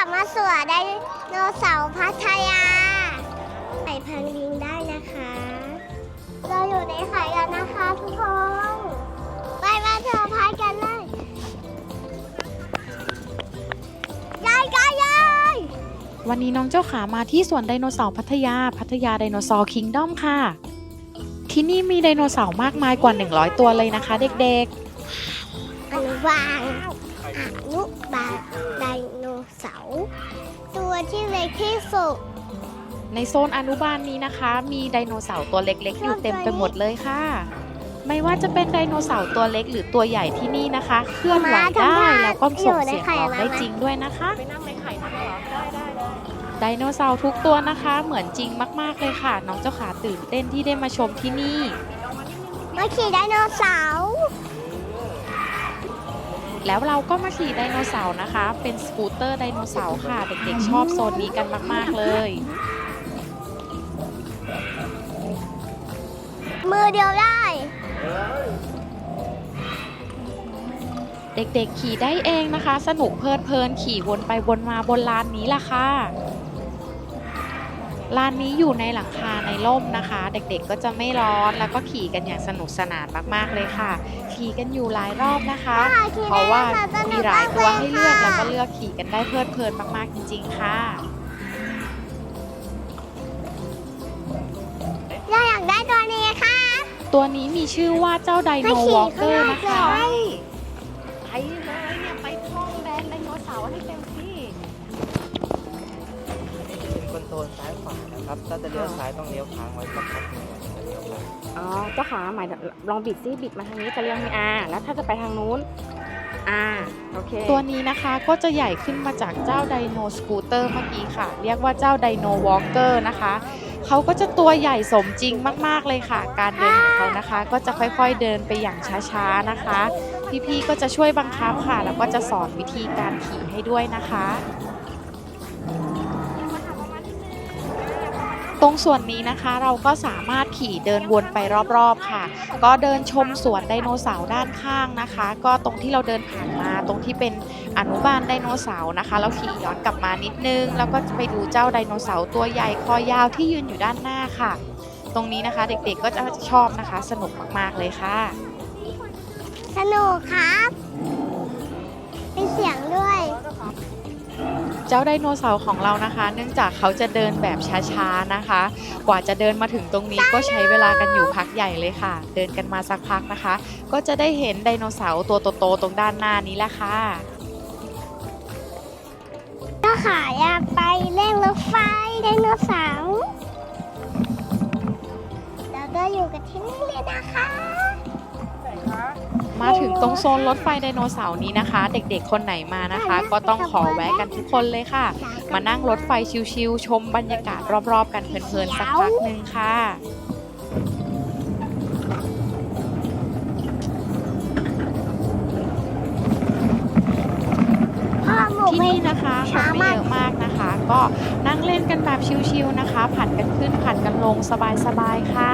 ขับมาสวนไดโนเสาร์พัทยาใส่พันลิงได้นะคะ เราอยู่ในไข่กันนะคะทุกคน ไปมาเถอะพายกันเลยยายยายยายวันนี้น้องเจ้าขามาที่สวนไดโนเสาร์พัทยา พัทยาไดโนเสาร์คิงดอมค่ะ ที่นี่มีไดโนเสาร์มากมายกว่า 100 ตัวเลยนะคะ เด็กอนุบาลอนุบาลไดโน เสาร์ตัวที่เล็กที่สุดๆในโซนอนุบาลนี้นะคะ มีไดโนเสาร์ตัวเล็กๆ อยู่เต็มไปหมดเลยค่ะ ไม่ว่าจะเป็นไดโนเสาร์ตัวเล็กหรือตัวใหญ่ที่นี่นะคะ เคลื่อนไหวได้แล้วก็ส่งเสียงร้องได้จริงด้วยนะคะไปนั่งในไข่นั่งเหรอได้ได้ได้ไดโนเสาร์ทุกตัวนะคะ เหมือนจริงมาก ๆเลยค่ะ น้องเจ้าขาตื่นเต้นที่ได้มาชมที่นี่มาขี่ไดโนเสาร์ แล้วเราก็มาขี่ไดโนเสาร์นะคะ เป็นสกูตเตอร์ไดโนเสาร์ค่ะเด็กๆชอบโซนนี้กันมาก ๆ เลย มือเดียวได้ เด็กๆขี่ได้เองนะคะ สนุกเพลิดเพลินขี่วนไปวนมาบนลานนี้ล่ะค่ะ ลานนี้อยู่ในหลังคาในร่มนะคะ เด็กๆก็จะไม่ร้อนแล้วก็ขี่กันอย่างสนุกสนานมากๆเลยค่ะ ขี่กันอยู่หลายรอบนะคะ เพราะว่ามีหลายตัวให้เลือกแล้วก็เลือกขี่กันได้เพลิดเพลินมากๆจริง ๆ ค่ะเราอยากได้ตัวนี้ค่ะ ตัวนี้มีชื่อว่าเจ้าไดโนให้ขี่วอล์กเกอร์นะคะ ครับ ถ้าจะเลี้ยวซ้ายต้องเลี้ยวค้างไว้สักพักหนึงจะเลี้ยวขวาอ๋อเจ้าขาหมายลองบิดซิบิดมาทางนี้จะเรียกให้อาแล้วถ้าจะไปทางนู้นอาโอเคตัวนี้นะคะก็จะใหญ่ขึ้นมาจากเจ้าไดโนสกูตเตอร์เมื่อกี้ค่ะ เรียกว่าเจ้าไดโนวอล์กเกอร์นะคะเขาก็จะตัวใหญ่สมจริงมากๆเลยค่ะ การเดินของเขานะคะ ก็จะค่อยๆเดินไปอย่างช้าๆนะคะ พี่ๆก็จะช่วยบังคับค่ะ แล้วก็จะสอนวิธีการขี่ให้ด้วยนะคะ ตรงส่วนนี้นะคะเราก็สามารถขี่เดินวนไปรอบๆค่ะ ก็เดินชมสวนไดโนเสาร์ด้านข้างนะคะ ก็ตรงที่เราเดินผ่านมาตรงที่เป็นอนุบาลไดโนเสาร์นะคะ เราขี่ย้อนกลับมานิดนึง แล้วก็ไปดูเจ้าไดโนเสาร์ตัวใหญ่คอยาวที่ยืนอยู่ด้านหน้าค่ะ ตรงนี้นะคะเด็กๆก็จะชอบนะคะ สนุกมากๆเลยค่ะ สนุกครับมีเสียงด้วย เจ้าไดโนเสาร์ของเรานะคะ เนื่องจากเขาจะเดินแบบช้าๆนะคะ กว่าจะเดินมาถึงตรงนี้ก็ใช้เวลากันอยู่พักใหญ่เลยค่ะ เดินกันมาสักพักนะคะ ก็จะได้เห็นไดโนเสาร์ตัวโตๆตรงด้านหน้านี้แหละค่ะก็ขายอยากไปเล่นรถไฟไดโนเสาร์เราก็อยู่กันที่นี่เลยนะคะ มาถึงตรงโซนรถไฟไดโนเสาร์นี้นะคะ เด็กๆคนไหนมานะคะ ก็ต้องขอแวะกันทุกคนเลยค่ะ มานั่งรถไฟชิวๆชมบรรยากาศรอบๆ กันเพลินๆสักพักหนึ่งค่ะพ่อหมูที่ไม่นี่นะคะคนไม่เยอะมากนะคะ ก็นั่งเล่นกันแบบชิวๆนะคะ ผัดกันขึ้นผัดกันลงสบายๆค่ะ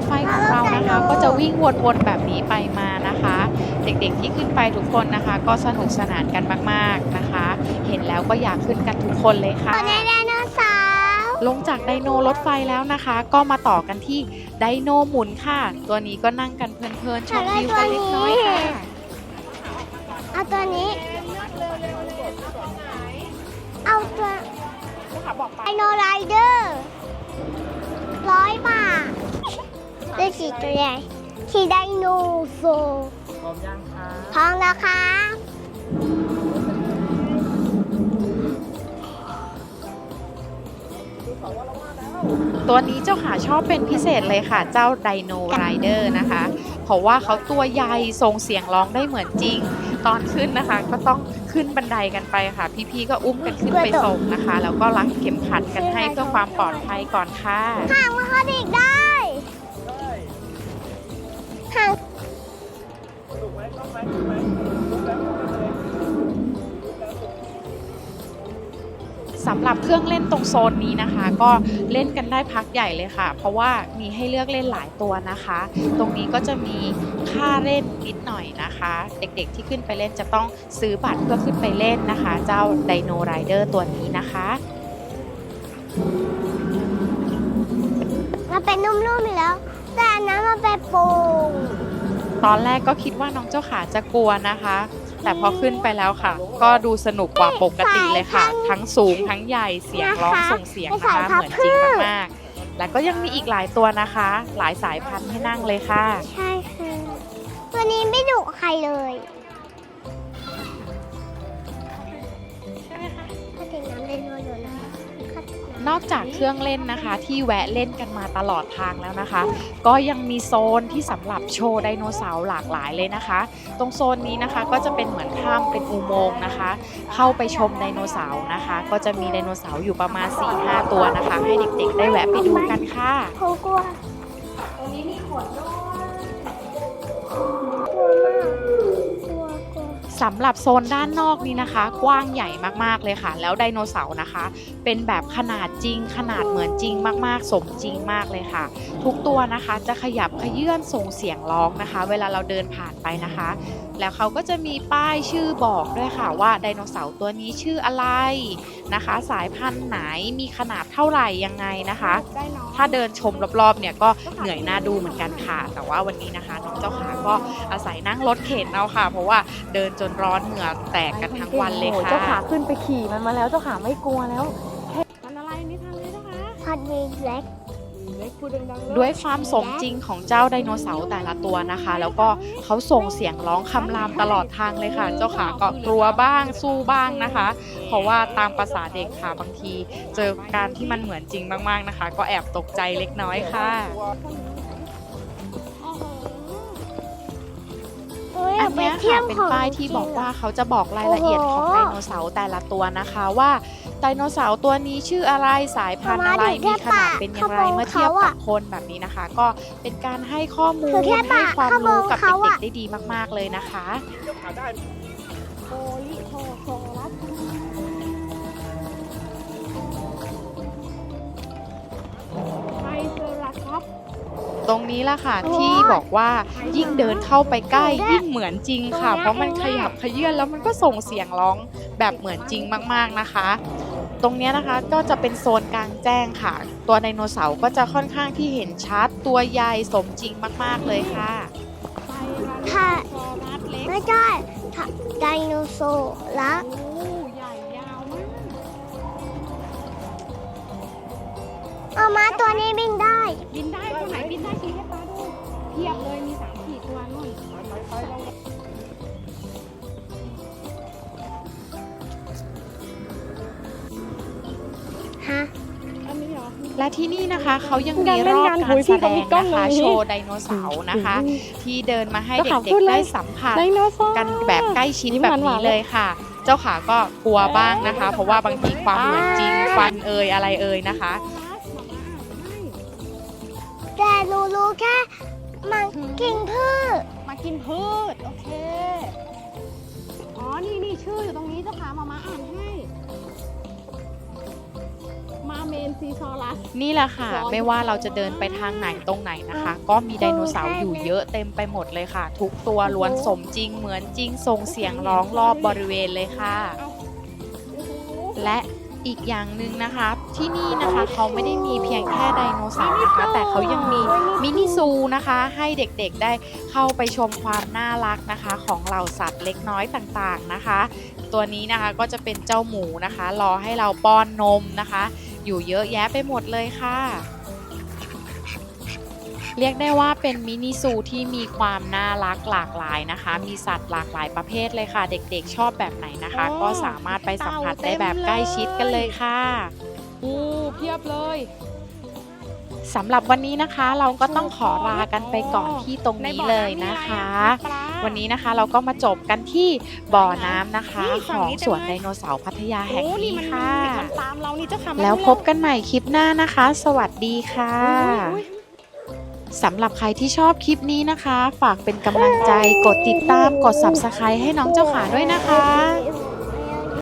ถไฟของเรานะคะ ก็จะวิ่งวนๆแบบนี้ไปมานะคะ เด็กๆที่ขึ้นไปทุกคนนะคะ ก็สนุกสนานกันมากๆนะคะ เห็นแล้วก็อยากขึ้นกันทุกคนเลยค่ะตัวในไดโนเสาร์ลงจากไดโนรถไฟแล้วนะคะ ก็มาต่อกันที่ไดโนหมุนค่ะ ตัวนี้ก็นั่งกันเพลินๆชมวิวกันเล็กน้อยค่ะเอาตัวนี้ เอาตัวไดโนไรเดอร์ร้อยบาท ด้วยสีตัวใหญ่ขี่ไดโนโซพร้อมยังคะพร้อมแล้วค่ะตัวนี้เจ้าขาชอบเป็นพิเศษเลยค่ะ เจ้าไดโนไรเดอร์นะคะ เพราะว่าเขาตัวใหญ่ส่งเสียงร้องได้เหมือนจริง ตอนขึ้นนะคะ ก็ต้องขึ้นบันไดกันไปค่ะ พี่ๆก็อุ้มกันขึ้นไปส่งนะคะ แล้วก็รักเข็มขัดกันให้เพื่อความปลอดภัยก่อนค่ะห่างมาคดิกได้ ห่างสสำหรับเครื่องเล่นตรงโซนนี้นะคะ ก็เล่นกันได้พักใหญ่เลยค่ะ เพราะว่ามีให้เลือกเล่นหลายตัวนะคะ ตรงนี้ก็จะมีค่าเล่นนิดหน่อยนะคะ เด็กๆที่ขึ้นไปเล่นจะต้องซื้อบัตรเพื่อขึ้นไปเล่นนะคะ เจ้าไดโนไรเดอร์ตัวนี้นะคะมันเป็นนุ่มๆอยู่แล้ว แต่อันนั้นมันเป็นปูงตอนแรกก็คิดว่าน้องเจ้าขาจะกลัวนะคะ แต่พอขึ้นไปแล้วค่ะ ก็ดูสนุกกว่าปกติเลยค่ะ ทั้งสูงทั้งใหญ่เสียงร้องส่งเสียงนะคะเหมือนจริงมากๆแล้วก็ยังมีอีกหลายตัวนะคะ หลายสายพันธุ์ให้นั่งเลยค่ะ ใช่ค่ะ ตัวนี้ไม่ดุใครเลย นอกจากเครื่องเล่นนะคะ ที่แวะเล่นกันมาตลอดทางแล้วนะคะ ก็ยังมีโซนที่สำหรับโชว์ไดโนเสาร์หลากหลายเลยนะคะ ตรงโซนนี้นะคะก็จะเป็นเหมือนถ้ำเป็นอุโมงค์นะคะ เข้าไปชมไดโนเสาร์นะคะ ก็จะมีไดโนเสาร์อยู่ประมาณ 4-5 ตัวนะคะ ให้เด็กๆ ได้แวะไปดูกันค่ะเขากลัวตรงนี้มีขนด้วย สำหรับโซนด้านนอกนี้นะคะ กว้างใหญ่มากๆเลยค่ะ แล้วไดโนเสาร์นะคะ เป็นแบบขนาดจริง ขนาดเหมือนจริงมากๆ สมจริงมากเลยค่ะ ทุกตัวนะคะจะขยับขยื่นส่งเสียงร้องนะคะ เวลาเราเดินผ่านไปนะคะ แล้วเขาก็จะมีป้ายชื่อบอกด้วยค่ะว่าไดโนเสาร์ตัวนี้ชื่ออะไรนะคะ สายพันธุ์ไหนมีขนาดเท่าไหร่ยังไงนะคะได้น้องถ้าเดินชมรอบๆเนี่ยก็เหนื่อยหน้าดูเหมือนกันค่ะ แต่ว่าวันนี้นะคะน้องเจ้าขาก็อาศัยนั่งรถเข็นเอาค่ะ เพราะว่าเดินจนร้อนเหงื่อแตกกันทั้งวันเลยโอ้โหค่ะเจ้าขาขึ้นไปขี่มันมาแล้วเจ้าขาไม่กลัวแล้วมันอะไรนี่ทางเลยเจ้าขาพันดีเล็กเล็กพู ด้วยความสมจริงของเจ้าไดโนเสาร์แต่ละตัวนะคะ แล้วก็เขาส่งเสียงร้องคำรามตลอดทางเลยค่ะ เจ้าขาก็กลัวบ้างสู้บ้างนะคะ เพราะว่าตามภาษาเด็กค่ะบางที เจอการที่มันเหมือนจริงมากๆนะคะ ก็แอบตกใจเล็กน้อยค่ะ ยออัยานกไปเนี้ยเที่ยค่ะวเป็นของป้ายที่บอกว่าเขาจะบอกรายละเอียดของโอ้โหไดโนเสาร์แต่ละตัวนะคะว่าไดโนเสาร์ตัวนี้ชื่ออะไรสายพันธุ์อะไรประมาณอยู่มีแค่ขนาดปากเป็นอย่างไรขโมยเมื่อเทียบเขากัอะบคนแบบนี้นะคะ ก็เป็นการให้ข้อมูคือลแค่ให้ปากความขโมยรู้กับเขาเด็อะกๆได้ดีมาก ๆเลยนะคะ ตรงนี้ละค่ะโอ้ยที่บอกว่ายิ่งเดินเข้าไปใกล้โอ้ยยิ่งเหมือนจริงค่ะตรงเนี้ยเพราะมันเองขอะยับขยื่นแล้วมันก็ส่งเสียงร้องแบบเหมือนจริงมากๆนะคะ ตรงเนี้ยนะคะก็จะเป็นโซนกลางแจ้งค่ะ ตัวไดโนเสาร์ก็จะค่อนข้างที่เห็นชัดตัวใหญ่สมจริงมากๆเลยค่ะไทรค่ะซอรัสเล็กไม่ใช่ถ้าไดโนเสาร์ละ เอามาตัวนี้บินได้ บินได้ตัวไหนบินได้ชี้ให้ป้าดูเทียบเลยมีสามสี่ตัวนู่นฮะ อันนี้เหรอ และที่นี่นะคะเขายังกามีรเล่รนอบงานการโอ้ยแสพี่ดเขามีงกล้องนะคะตรงนี้โชว์ไดโนเสาร์นะคะ ที่เดินมาให้เจ้าขาเด็พูกดๆเลยได้สัมผัสไดโนเสาร์กันแบบใกล้ชิดแบบนี้เลยค่ะ เจ้าขาก็กลัวบ้างนะคะ เพราะว่าบางทีความเหมือนจริงฟันเอ่ยอะไรเอ่ยนะคะ แต่หนูรู้แค่มันกินพืชมากินพืช โอเค อ๋อ นี่นี่ชื่ออยู่ตรงนี้เจ้าขามามาอ่านให้ มาเมนซีซอรัส นี่แหละค่ะร้อนไม่ว่าเราจะเดินไปทางไหนตรงไหนนะคะ ก็มีไดโนเสาร์อยู่เยอะเต็มไปหมดเลยค่ะ ทุกตัวล้วนสมจริงเหมือนจริงส่งเสียงร้องรอบบริเวณเลยค่ะ และ อีกอย่างหนึ่งนะคะที่นี่นะคะเขาไม่ได้มีเพียงแค่ไดโนเสาร์นะคะ แต่เขายังมีมินิซูนะคะ ให้เด็กๆได้เข้าไปชมความน่ารักนะคะ ของเหล่าสัตว์เล็กน้อยต่างๆนะคะ ตัวนี้นะคะก็จะเป็นเจ้าหมูนะคะ รอให้เราป้อนนมนะคะ อยู่เยอะแยะไปหมดเลยค่ะ เรียกได้ว่าเป็นมินิซูที่มีความน่ารักหลากหลายนะคะ มีสัตว์หลากหลายประเภทเลยค่ะ เด็กๆชอบแบบไหนนะคะอ๋อก็สามารถไปสัมผัสได้แบบใกล้ชิดกันเลยค่ะอู้เพียบเลยสำหรับวันนี้นะคะเราก็ต้องขอลากันไปก่อนที่ตรงนี้เลยนะคะ วันนี้นะคะเราก็มาจบกันที่บ่อน้ำนะคะนี่ขฝั่งองนี้สวนเป็นไดไงโนเสาร์พัทยาแห่งโอ้นี้มันค่ะมันตามเรานี่เจ้าขามาแล้วดูพบกันใหม่คลิปหน้านะคะ สวัสดีค่ะอุ๊ย สำหรับใครที่ชอบคลิปนี้นะคะ ฝากเป็นกำลังใจกดติดตามกด subscribe ให้น้องเจ้าขาด้วยนะคะ